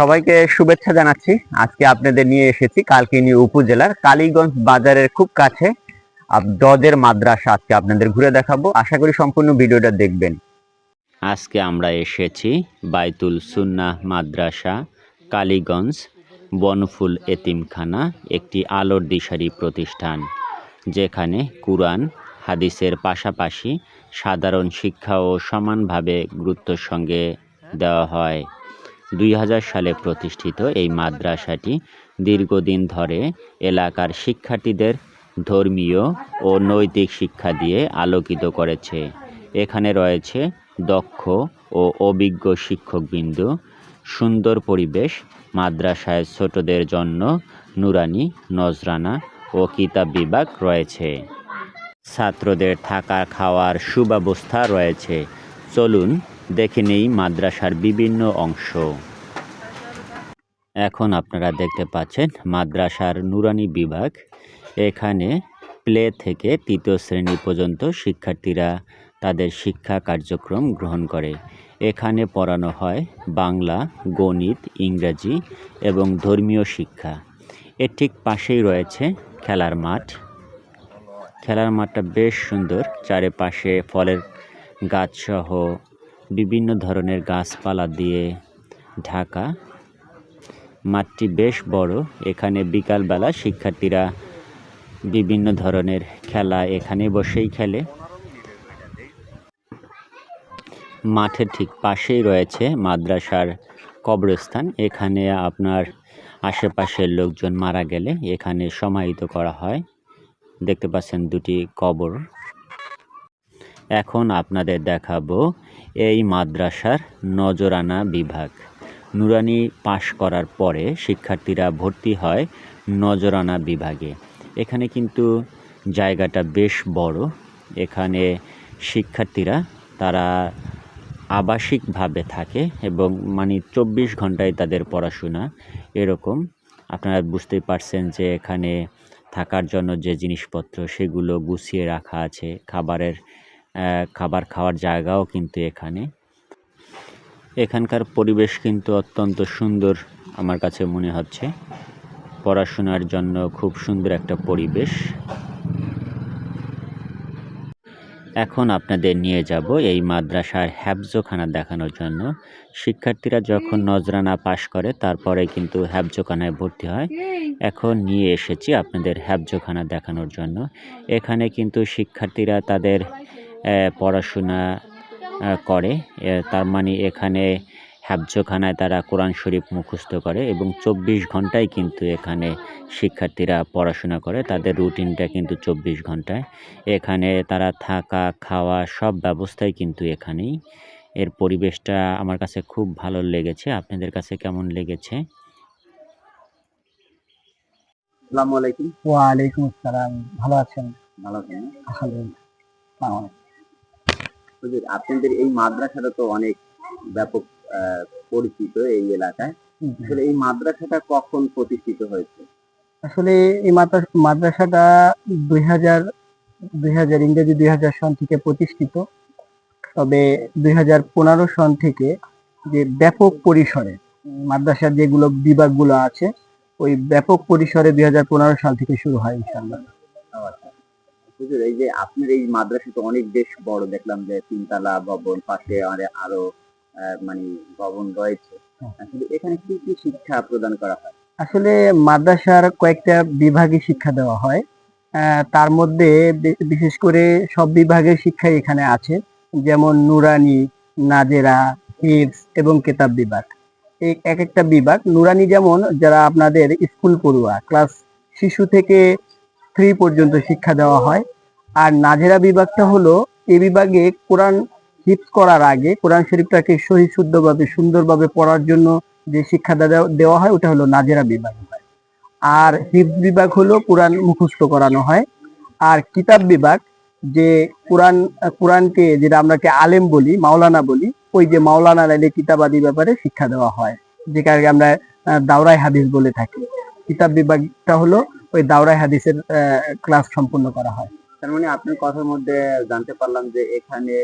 সবাইকে শুভেচ্ছা জানাচ্ছি। আজকে আপনাদের নিয়ে এসেছি কালকিনি উপজেলার কালীগঞ্জ বাজারের খুব কাছে দদের মাদ্রাসা। আজকে আপনাদের ঘুরে দেখাবো। আশা করি সম্পূর্ণ ভিডিওটা দেখবেন। আজকে আমরা এসেছি বাইতুল সুন্নাহ মাদ্রাসা, কালীগঞ্জ বনফুল এতিমখানা, একটি আলোর দিশারি প্রতিষ্ঠান, যেখানে কুরআন, হাদিসের পাশাপাশি সাধারণ শিক্ষাও সমানভাবে গুরুত্বের সঙ্গে দেওয়া হয়। দুই হাজার সালে প্রতিষ্ঠিত এই মাদ্রাসাটি দীর্ঘদিন ধরে এলাকার শিক্ষার্থীদের ধর্মীয় ও নৈতিক শিক্ষা দিয়ে আলোকিত করেছে। এখানে রয়েছে দক্ষ ও অভিজ্ঞ শিক্ষকবৃন্দ, সুন্দর পরিবেশ, মাদ্রাসায় ছোটদের জন্য নুরানি, নজরানা ও কিতাব বিভাগ রয়েছে। ছাত্রদের থাকা খাওয়ার সুব্যবস্থা রয়েছে। চলুন দেখে নেই মাদ্রাসার বিভিন্ন অংশ। এখন আপনারা দেখতে পাচ্ছেন মাদ্রাসার নুরানি বিভাগ। এখানে প্লে থেকে তৃতীয় শ্রেণি পর্যন্ত শিক্ষার্থীরা তাদের শিক্ষা কার্যক্রম গ্রহণ করে। এখানে পড়ানো হয় বাংলা, গণিত, ইংরাজি এবং ধর্মীয় শিক্ষা। এর ঠিক পাশেই রয়েছে খেলার মাঠ। খেলার মাঠটা বেশ সুন্দর। চারিপাশে ফলের গাছসহ বিভিন্ন ধরনের গাছপালা দিয়ে ঢাকা। মাঠটি বেশ বড়। এখানে বিকালবেলা শিক্ষার্থীরা বিভিন্ন ধরনের খেলা এখানে বসেই খেলে। মাঠের ঠিক পাশেই রয়েছে মাদ্রাসার কবরস্থান। এখানে আপনার আশেপাশের লোকজন মারা গেলে এখানে সমাহিত করা হয়। দেখতে পাচ্ছেন দুটি কবর। এখন আপনাদের দেখাবো এই মাদ্রাসার নজরানা বিভাগ। নুরানি পাশ করার পরে শিক্ষার্থীরা ভর্তি হয় নজরানা বিভাগে। এখানে কিন্তু জায়গাটা বেশ বড়। এখানে শিক্ষার্থীরা, তারা আবাসিকভাবে থাকে এবং মানে চব্বিশ ঘন্টায় তাদের পড়াশোনা এরকম। আপনারা বুঝতেই পারছেন যে এখানে থাকার জন্য যে জিনিসপত্র, সেগুলো গুছিয়ে রাখা আছে। খাবারের খাবার খাওয়ার জায়গাও কিন্তু এখানে। এখানকার পরিবেশ কিন্তু অত্যন্ত সুন্দর আমার কাছে মনে হচ্ছে। পড়াশোনার জন্য খুব সুন্দর একটা পরিবেশ। এখন আপনাদের নিয়ে যাব এই মাদ্রাসার হ্যাবজোখানা দেখানোর জন্য। শিক্ষার্থীরা যখন নজরানা পাশ করে, তারপরে কিন্তু হ্যাবজোখানায় ভর্তি হয়। এখন নিয়ে এসেছি আপনাদের হ্যাবজোখানা দেখানোর জন্য। এখানে কিন্তু শিক্ষার্থীরা তাদের পড়াশোনা করে। তার মানে এখানে হ্যাবজোখানায় তারা কোরআন শরীফ মুখস্থ করে এবং চব্বিশ ঘন্টায় কিন্তু এখানে শিক্ষার্থীরা পড়াশোনা করে। তাদের রুটিনটা কিন্তু চব্বিশ ঘন্টায়। এখানে তারা থাকা খাওয়া সব ব্যবস্থাই কিন্তু এখানেই। এর পরিবেশটা আমার কাছে খুব ভালো লেগেছে। আপনাদের কাছে কেমন লেগেছে? আসসালামু আলাইকুম। ওয়ালাইকুম আসসালাম। ভালো আছেন? ভালো আছেন আলহামদুলিল্লাহ। হুজুর, আপনাদের এই মাদ্রাসাটা তো অনেক ব্যাপক পরিচিত এই এলাকায়। আসলে এই মাদ্রাসাটা কখন প্রতিষ্ঠিত হয়েছে? আসলে এই মাদ্রাস- মাদ্রাসাটা দুই হাজার দুই হাজার ইংরেজি দুই হাজার সন থেকে প্রতিষ্ঠিত। তবে দুই হাজার পনেরো সন থেকে যে ব্যাপক পরিসরে মাদ্রাসার যেগুলো বিভাগগুলো আছে ওই ব্যাপক পরিসরে দুই হাজার পনেরো সাল থেকে শুরু হয় ইনশাল্লাহ। হুজুর, এই যে আপনার এই মাদ্রাসা তো অনেক বেশ বড় দেখলাম যে তিনতলা ভবন পাশে আরে- মানে ভবন রয়েছে। হ্যাঁ। আসলে এখানে কি কি শিক্ষা প্রদান করা হয়? আসলে মাদ্রাসার কয়েকটা বিভাগে শিক্ষা দেওয়া হয়। তার মধ্যে বিশেষ করে সব বিভাগের শিক্ষাই এখানে আছে। যেমন নুরানি নাজেরা হিফস এবং কেতাব বিভাগ। এই এক একটা বিভাগ নুরানি যেমন যারা আপনাদের স্কুল পড়ুয়া ক্লাস শিশু থেকে থ্রি পর্যন্ত শিক্ষা দেওয়া হয়। আর নাজেরা বিভাগটা হলো, এ বিভাগে কোরআন হিফস করার আগে, কোরআন শরীফটাকে সহি শুদ্ধভাবে সুন্দরভাবে পড়ার জন্য যে শিক্ষা দেওয়া- হয়, ওটা হলো নাজেরা বিভাগ। আর হিফজ বিভাগ হলো কোরআন মুখস্থ করানো হয়। আর কিতাব বিভাগ, যে কোরআন, কোরআনকে, যেটা আমরাকে আলেম বলি, মাওলানা বলি, ওই যে মাওলানা লাইলে কিতাবাদি ব্যাপারে শিক্ষা দেওয়া হয়। যেটাকে আমরা দাওরাই হাদিস বলে থাকি। কিতাব বিভাগটা হলো ওই দাওরাই হাদিসের ক্লাস সম্পূর্ণ করা হয়। তার মানে আপনার কথার মধ্যে জানতে পারলাম যে এখানে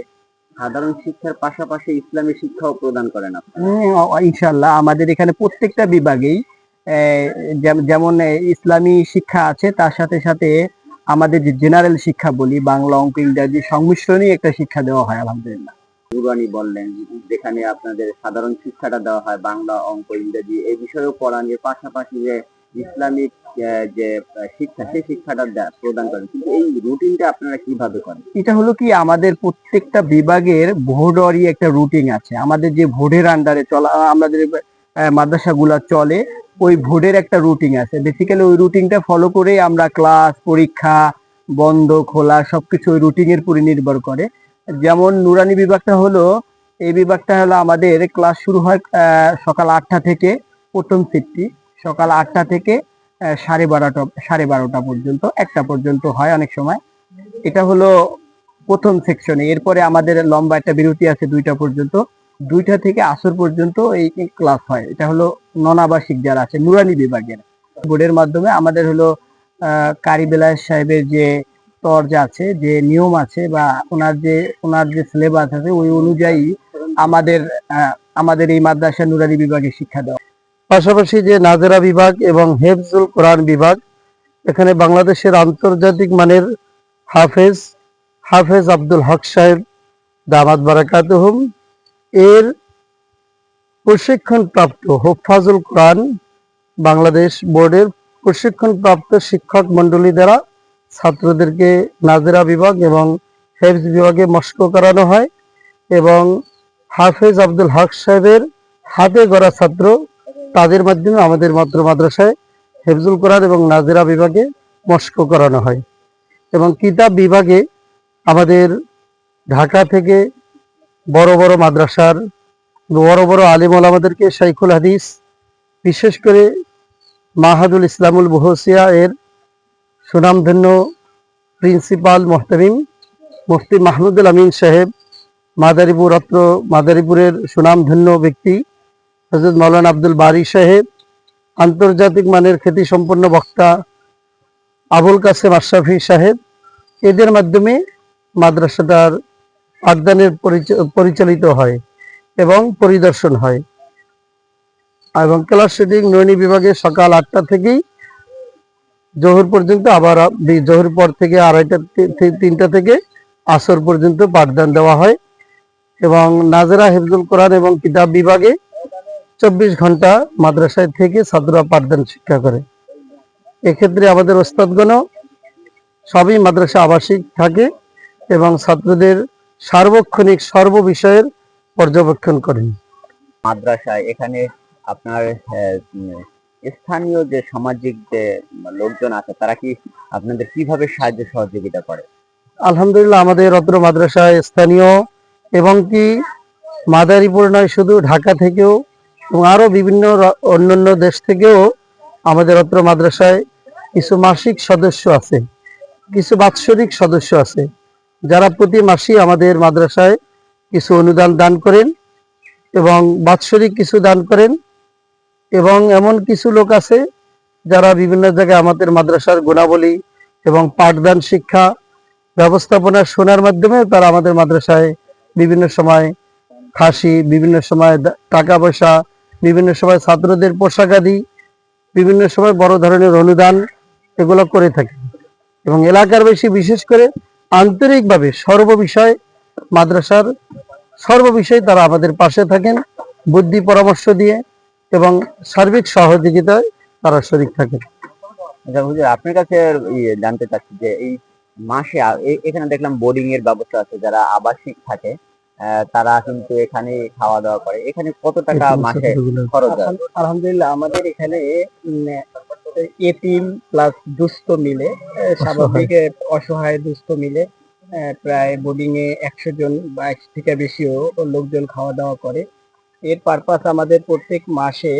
সাধারণ শিক্ষার পাশাপাশি ইসলামী শিক্ষাও প্রদান করেন আপনারা। ইনশাল্লাহ আমাদের এখানে প্রত্যেকটা বিভাগেই যেমন ইসলামী শিক্ষা আছে তার সাথে সাথে আমাদের যে জেনারেল শিক্ষা বলি বাংলা অঙ্ক ইংরাজি সংমিশ্রণই একটা শিক্ষা দেওয়া হয় আলহামদুলিল্লাহ। নুরানি বললেন যেখানে আপনাদের সাধারণ শিক্ষাটা দেওয়া হয় বাংলা অঙ্ক ইংরেজি এই বিষয়েও পড়ান এর পাশাপাশি যে ইসলামিক যে শিক্ষা, সেই শিক্ষাটা প্রদান করেন। কিন্তু এই রুটিনটা আপনারা কীভাবে করেন? এটা হলো কি, আমাদের প্রত্যেকটা বিভাগের ভোর্ডরই একটা রুটিন আছে। আমাদের যে ভোর্ডের আন্ডারে চলা আমাদের মাদ্রাসাগুলা চলে, ওই ভোর্ডের একটা রুটিন আছে। বেসিক্যালি ওই রুটিনটা ফলো করে আমরা ক্লাস পরীক্ষা, বন্ধ, খোলা, সবকিছু ওই রুটিনের উপরে নির্ভর করে। যেমন নুরানি বিভাগটা হলো, এই বিভাগটা হলো আমাদের ক্লাস শুরু হয় সকাল আটটা থেকে প্রথম সিটটি সকাল আটটা থেকে সাড়ে বারোটা সাড়ে বারোটা পর্যন্ত, একটা পর্যন্ত হয় অনেক সময়। এটা হলো প্রথম সেকশনে এরপরে আমাদের লম্বা একটা বিরতি আছে দুইটা পর্যন্ত। দুইটা থেকে আসর পর্যন্ত এই ক্লাস হয়। এটা হলো ননাবাসিক যারা আছে, নুরানি বিভাগের। বোর্ডের মাধ্যমে আমাদের হলো কারি বেলায়েত সাহেবের যে তরজা আছে, যে নিয়ম আছে বা ওনার যে ওনার যে সিলেবাস আছে, ওই অনুযায়ী আমাদের আমাদের এই মাদ্রাসা নুরানি বিভাগে শিক্ষা দেওয়া পাশাপাশি যে নাজেরা বিভাগ এবং হেফজুল কোরআন বিভাগ, এখানে বাংলাদেশের আন্তর্জাতিক মানের হাফেজ হাফেজ আব্দুল হক সাহেব, দামাত বারাকাতুহুম। এর প্রশিক্ষণ প্রাপ্ত হোফাজুল কোরআন বাংলাদেশ বোর্ডের প্রশিক্ষণ প্রাপ্ত শিক্ষক মন্ডলী দ্বারা ছাত্রদেরকে নাজেরা বিভাগ এবং হেফজ বিভাগে মস্ক করানো হয় এবং হাফেজ আব্দুল হক সাহেবের হাতে গড়া ছাত্র তাদের মাধ্যমে আমাদের মাত্র মাদ্রাসায় হেফজুল কোরআন এবং নাজেরা বিভাগে মস্ক করানো হয়। এবং কিতাব বিভাগে আমাদের ঢাকা থেকে বড় বড় মাদ্রাসার বড় বড় আলিম আমাদেরকে শাইখুল হাদিস, বিশেষ করে মাহাদুল ইসলামুল বহসিয়া এর সুনামধন্য প্রিন্সিপাল মোহতামিম, মুফতি মাহমুদুল আমিন সাহেব মাদারীপুর অত্র মাদারীপুরের সুনামধন্য ব্যক্তি। হজরত মৌলানা আব্দুল বারি সাহেব, আন্তর্জাতিক মানের খ্যাতি সম্পন্ন বক্তা আবুল কাসেম আশরাফি সাহেব, এদের মাধ্যমে মাদ্রাসাটার পাঠদানের পরিচালিত হয় এবং পরিদর্শন হয়। এবং ক্লাস শেডিং নৈনি বিভাগে সকাল আটটা থেকেই জোহর পর্যন্ত, আবার জোহর পর থেকে আড়াইটা তিনটা থেকে আসর পর্যন্ত পাঠদান দেওয়া হয়। এবং নাজরা হেফজুল কোরআন এবং কিতাব বিভাগে চব্বিশ ঘণ্টা মাদ্রাসায় থেকে ছাত্ররা পাঠদান শিক্ষা করে। এক্ষেত্রে আমাদের ওস্তাদগণও সবই মাদ্রাসা আবাসিক থাকে এবং ছাত্রদের সার্বক্ষণিক সর্ব বিষয়ের পর্যবেক্ষণ করেন। মাদ্রাসায় এখানে আপনার স্থানীয় যে সামাজিক যে লোকজন আছে তারা কি আপনাদের কীভাবে সাহায্য সহযোগিতা করে? আলহামদুলিল্লাহ আমাদের অত্র মাদ্রাসায় স্থানীয় এবং কি মাদারীপুর নয় শুধু ঢাকা থেকেও এবং আরও বিভিন্ন অন্যান্য দেশ থেকেও আমাদের অত্র মাদ্রাসায় কিছু মাসিক সদস্য আছে, কিছু বাৎসরিক সদস্য আছে, যারা প্রতি মাসেই আমাদের মাদ্রাসায় কিছু অনুদান দান করেন এবং বাৎসরিক কিছু দান করেন এবং এমন কিছু লোক আছে যারা বিভিন্ন জায়গায় আমাদের মাদ্রাসার গুণাবলী এবং পাঠদান শিক্ষা ব্যবস্থাপনা শোনার মাধ্যমে তারা আমাদের মাদ্রাসায় বিভিন্ন সময় খাসি, বিভিন্ন সময় টাকা পয়সা বিভিন্ন সময় ছাত্রদের পোশাক আদি, বিভিন্ন সময় বড় ধরনের অনুদান এগুলো করে থাকে। এবং এলাকার বেশি বিশেষ করে আন্তরিকভাবে সর্ববিষয় মাদ্রাসার সর্ববিষয়ে তারা আমাদের পাশে থাকেন, বুদ্ধি পরামর্শ দিয়ে এবং সার্বিক সহযোগিতায় তারা শরিক থাকেন। আচ্ছা আপনার কাছে ইয়ে জানতে চাচ্ছি যে এই মাসে এখানে দেখলাম বোর্ডিং এর ব্যবস্থা আছে, যারা আবাসিক থাকে তারা কিন্তু এখানে খাওয়া দাওয়া করে। এখানে কত টাকা মাসে খরচ হয়? আলহামদুলিল্লাহ আমাদের এখানে এতিম প্লাস দুস্থ মিলে স্বাভাবিক অসহায় দুস্থ মিলে প্রায় বোর্ডিং এ একশো জন বা একশো থেকে বেশিও লোকজন খাওয়া দাওয়া করে। এর পারপাস আমাদের প্রত্যেক মাসে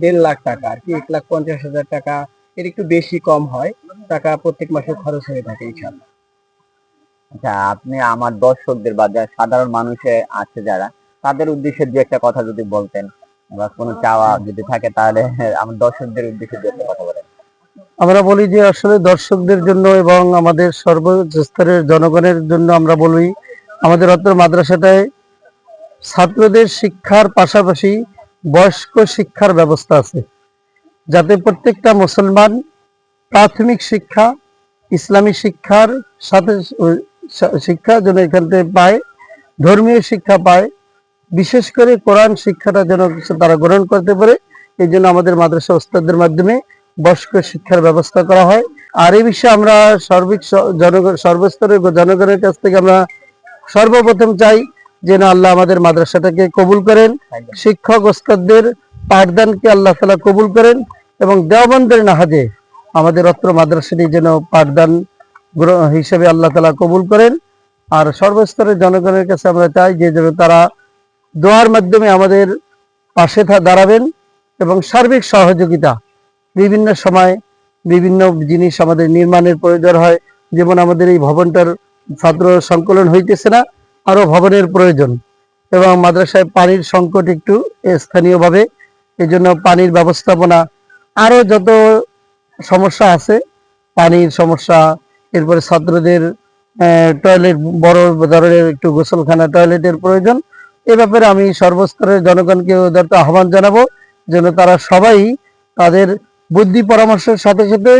দেড় লাখ টাকা আর কি এক লাখ পঞ্চাশ হাজার টাকা। এর একটু বেশি কম হয় টাকা প্রত্যেক মাসে খরচ হয়ে থাকে ইনশাল্লাহ আচ্ছা আপনি আমার দর্শকদের বা যারা সাধারণ মানুষে আছে যারা, তাদের উদ্দেশ্যে দু একটা কথা যদি বলতেন, বা কোনো চাওয়া যদি থাকে তাহলে আমার দর্শকদের উদ্দেশ্যে দু একটা কথা বলেন। আমরা বলি যে আসলে দর্শকদের জন্য এবং আমাদের সর্বস্তরের জনগণের জন্য আমরা বলি, আমাদের অত্র মাদ্রাসাটায় ছাত্রদের শিক্ষার পাশাপাশি বয়স্ক শিক্ষার ব্যবস্থা আছে, যাতে প্রত্যেকটা মুসলমান প্রাথমিক শিক্ষা, ইসলামী শিক্ষার সাথে শিক্ষা যেন এখান থেকে পায় ধর্মীয় শিক্ষা পায় বিশেষ করে কোরআন শিক্ষাটা যেন তারা গ্রহণ করতে পারে এই জন্য আমাদের মাদ্রাসা ওস্তাদদের মাধ্যমে বয়স্ক শিক্ষার ব্যবস্থা করা হয়। আর এই বিষয়ে আমরা সর্বিক জনগণ সর্বস্তরের জনগণের কাছ থেকে আমরা সর্বপ্রথম চাই যেন আল্লাহ আমাদের মাদ্রাসাটাকে কবুল করেন শিক্ষক ওস্তাদদের পাঠদানকে আল্লাহ তালা কবুল করেন এবং দেওবন্দের নাহাজে আমাদের অত্র মাদ্রাসাটি যেন পাঠদান হিসেবে আল্লাহ তালা কবুল করেন। আর সর্বস্তরের জনগণের কাছে আমরা চাই যে যেন তারা দোয়ার মাধ্যমে আমাদের পাশে দাঁড়াবেন এবং সার্বিক সহযোগিতা বিভিন্ন সময় বিভিন্ন জিনিস আমাদের নির্মাণের প্রয়োজন হয়। যেমন আমাদের এই ভবনটার ছাত্র সংকলন হইতেছে না আরও ভবনের প্রয়োজন। এবং মাদ্রাসায় পানির সংকট একটু স্থানীয়ভাবে এই জন্য পানির ব্যবস্থাপনা আরও যত সমস্যা আছে, পানির সমস্যা এরপরে ছাত্রদের টয়লেট বড় ধরনের একটু গোসলখানা টয়লেটের প্রয়োজন। এ ব্যাপারে আমি সর্বস্তরের জনগণকে উদারত আহ্বান জানাব, যেন তারা সবাই তাদের বুদ্ধি পরামর্শের সাথে সাথে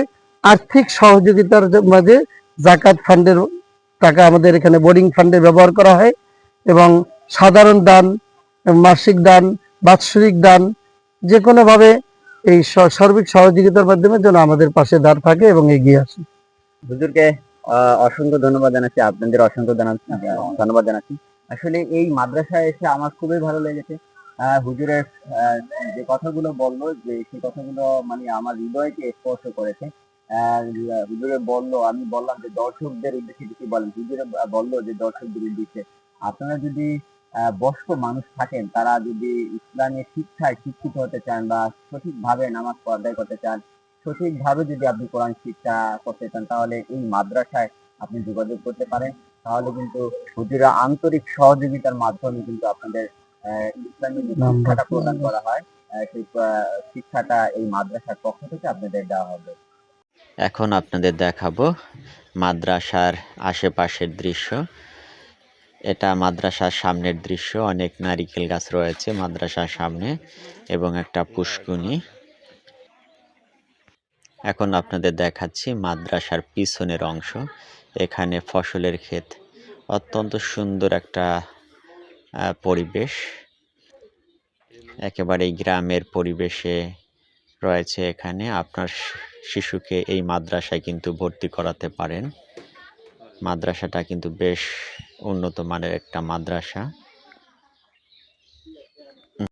আর্থিক সহযোগিতার মাঝে জাকাত ফান্ডের টাকা আমাদের এখানে বোর্ডিং ফান্ডে ব্যবহার করা হয় এবং সাধারণ দান, মাসিক দান, বাৎসরিক দান যে কোনোভাবে এই সার্বিক সহযোগিতার মাধ্যমে যেন আমাদের পাশে দাঁড় থাকে এবং এগিয়ে আসে। হুজুরকে অসংখ্য ধন্যবাদ জানাচ্ছি, আপনাদের অসংখ্য ধন্যবাদ জানাচ্ছি। আসলে এই মাদ্রাসায় এসে আমার খুবই ভালো লেগেছে। হুজুরের যে কথাগুলো বলল, যে সেই কথাগুলো মানে আমার হৃদয়কে স্পর্শ করেছে। হুজুরে বলল, আমি বললাম যে দর্শকদের উদ্দেশ্যে কিছু বলেন। হুজুরে বলল যে দর্শকদের উদ্দেশ্যে, আপনারা যদি বয়স্ক মানুষ থাকেন, তারা যদি ইসলামী শিক্ষায় শিক্ষিত হতে চান বা সঠিকভাবে নামাজ আদায় করতে চান সঠিকভাবে যদি আপনি কোরআন শিক্ষা করতে চান তাহলে এই মাদ্রাসায় আপনি যোগাযোগ করতে পারেন। তাহলে কিন্তু হুজুরা আন্তরিক সহযোগিতার মাধ্যমে কিন্তু আপনাদের ইসলামী শিক্ষাটা প্রদান করা হয়। সেই শিক্ষাটা এই মাদ্রাসার পক্ষ থেকে আপনাদের দেওয়া হবে। এখন আপনাদের দেখাবো মাদ্রাসার আশেপাশের দৃশ্য। এটা মাদ্রাসার সামনের দৃশ্য। অনেক নারিকেল গাছ রয়েছে মাদ্রাসার সামনে এবং একটা পুষ্কুনি। এখন আপনাদের দেখাচ্ছি মাদ্রাসার পিছনের অংশ, এখানে ফসলের ক্ষেত। অত্যন্ত সুন্দর একটা পরিবেশ। একেবারে গ্রামের পরিবেশে রয়েছে এখানে। আপনার শিশুকে এই মাদ্রাসায় কিন্তু ভর্তি করাতে পারেন। মাদ্রাসাটা কিন্তু বেশ উন্নত মানের একটা মাদ্রাসা।